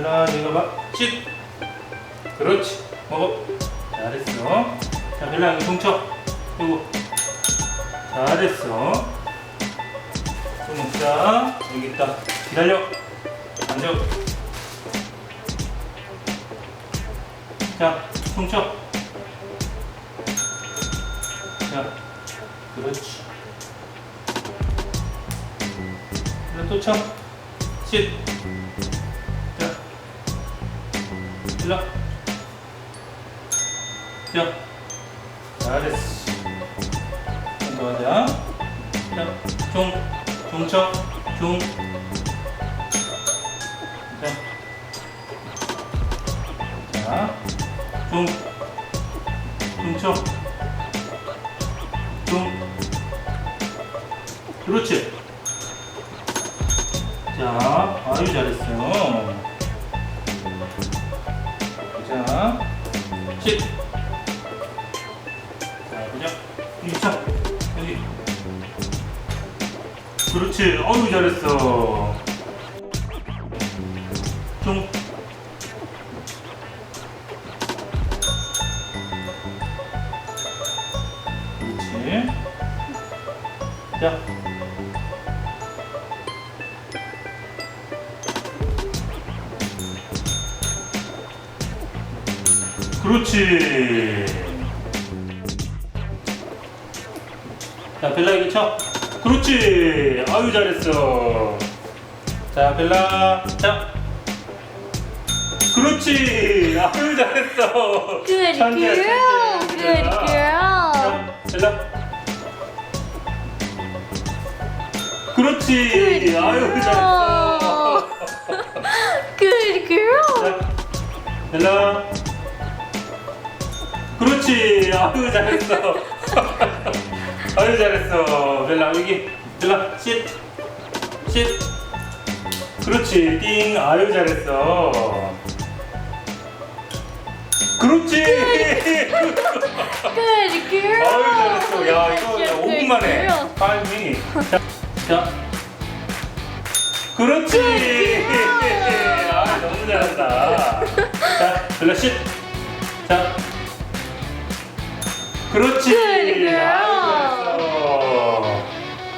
벨라 이거 봐. 쉿. 그렇지. 먹어. 잘했어. 자 벨라 여기 동쳐. 이거. 잘했어. 또 먹자. 여기 있다. 기다려. 앉아. 자, 동쳐. 자, 그렇지. 그래 또 쳐. 쉿. 와. 자, 잘했어. 한더 하자. 자, 종, 종쳐, 종. 자, 자, 종, 종쳐, 종. 그렇지. 자, 아유 잘했어요. 자, sit. 자, 보자. 여기 차. 여기. 그렇지. 어유 잘했어. 좀. 그렇지. 자. 그렇지. 자, 벨라 이거 쳐. 그렇지. 아유, 잘했어. 자, 벨라. 자. 그렇지. 아유, 잘했어. Good 천재야, girl. 천재. Good 벨라. girl. 자, 벨라. 그렇지. Good 아유, 잘했어. Good girl. 자, 벨라. 그렇지. 아유 잘했어. 아유 잘했어. 벨라 여기. 벨라 쉿. 쉿. 그렇지. 띵. 아유 잘했어. 그렇지. Good girl. 아유 잘했어. 야 이거 Good 5분 만에. girl. 5 minutes. 자, 자. 그렇지. 아 너무 잘한다. 자, 벨라 쉿. 자. 그렇지. 잘했어.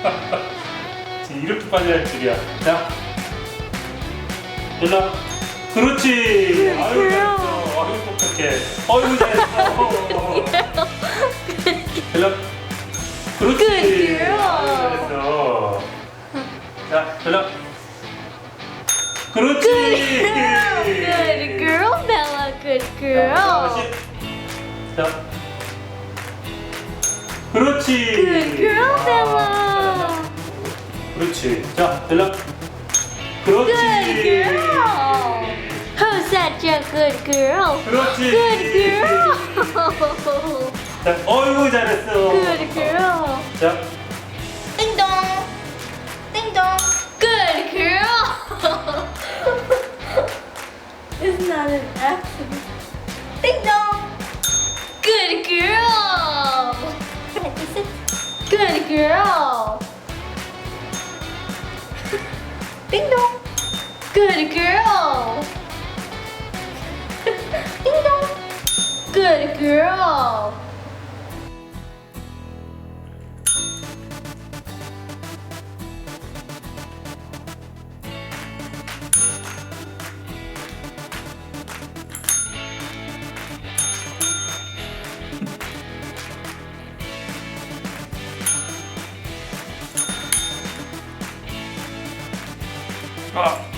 지금 이렇게 빨리 할 줄이야. 자. 벨라. 그렇지. Good 아유. 잘했어. 아유 똑똑해. 아유 잘했어. 벨라. 그렇지. 아유 잘했어. 자, 벨라. 그렇지. Good girl. Good girl, Bella. Good girl. 자. 그렇지. Good girl, 아, Bella. 그렇지. 자, 벨라. 그렇지. Good girl. Who's such a good girl? 그렇지. Good girl. 자, 어이구 잘했어. Good girl. 자. Ding dong. Good girl. it's not an accident. Dong. Good girl. Good girl. Ding dong. Good girl. Ding dong. Good girl. 아,